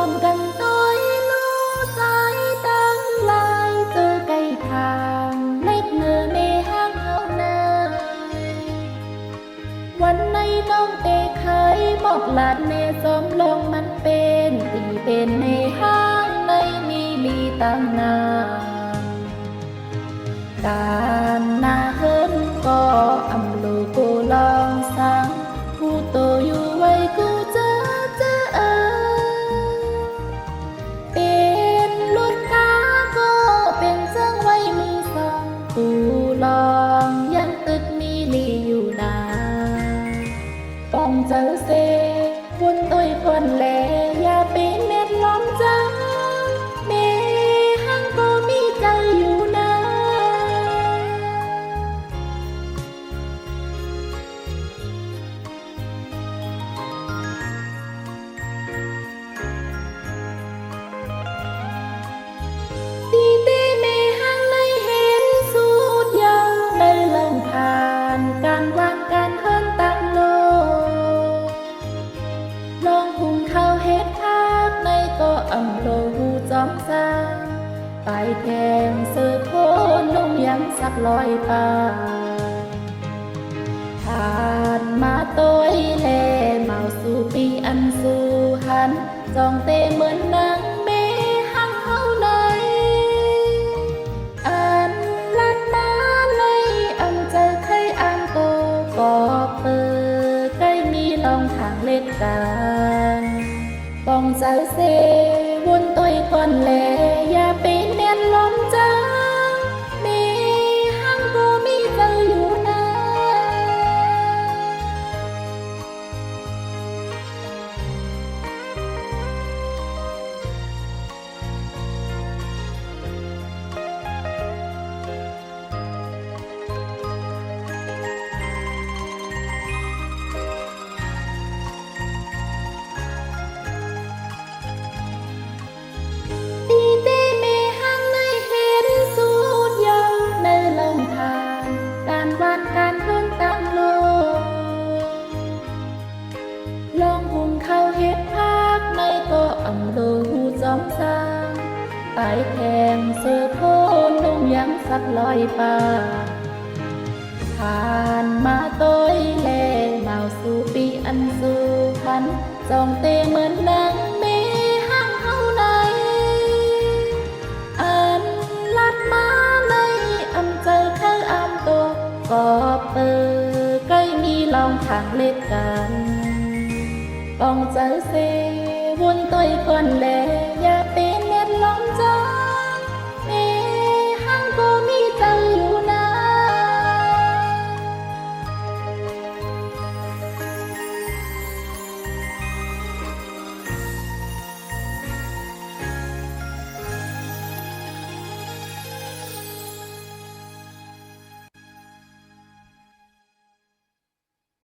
อมกันต้อยรู้สายตั้งลายเจอไก่ทางเล็กเนื้อเมห้างเฮาเนยวันในน้องเตะไขบอกหลานแม่สมลงมันเป็นตีเป็นในห้างในมีมีตั้งนานตา ปูลองยังตึกมีลีอยู่นานต้องเจอเซ อำโลหูจอมซาไปแทงเสือโคนลงยังสักลอยปาผ่านมาต้อยแลเมาสู่ปีอันสู่หัน จองเตเหมือนนางเมหังเฮาในอันลัดมาในอันเจอใครอันโตก็เปิดใกล้มีลองทางเล็กกันต้องเจเซ บุญตัวก่อนแลอย่าไปแน ตายแทงเสือโคนลงยังสักลอยป่าผ่านมาต้อยแลเมาสู่ปีอันสู่พันจองเตเหมือนนางเมห้างเฮาในอันลัดมาในอำเจอเธออำตัวก็เปิดใกล้มีลองทางเล็กกันต้องเจอเซวนตัวก่อนแลอย่าเป็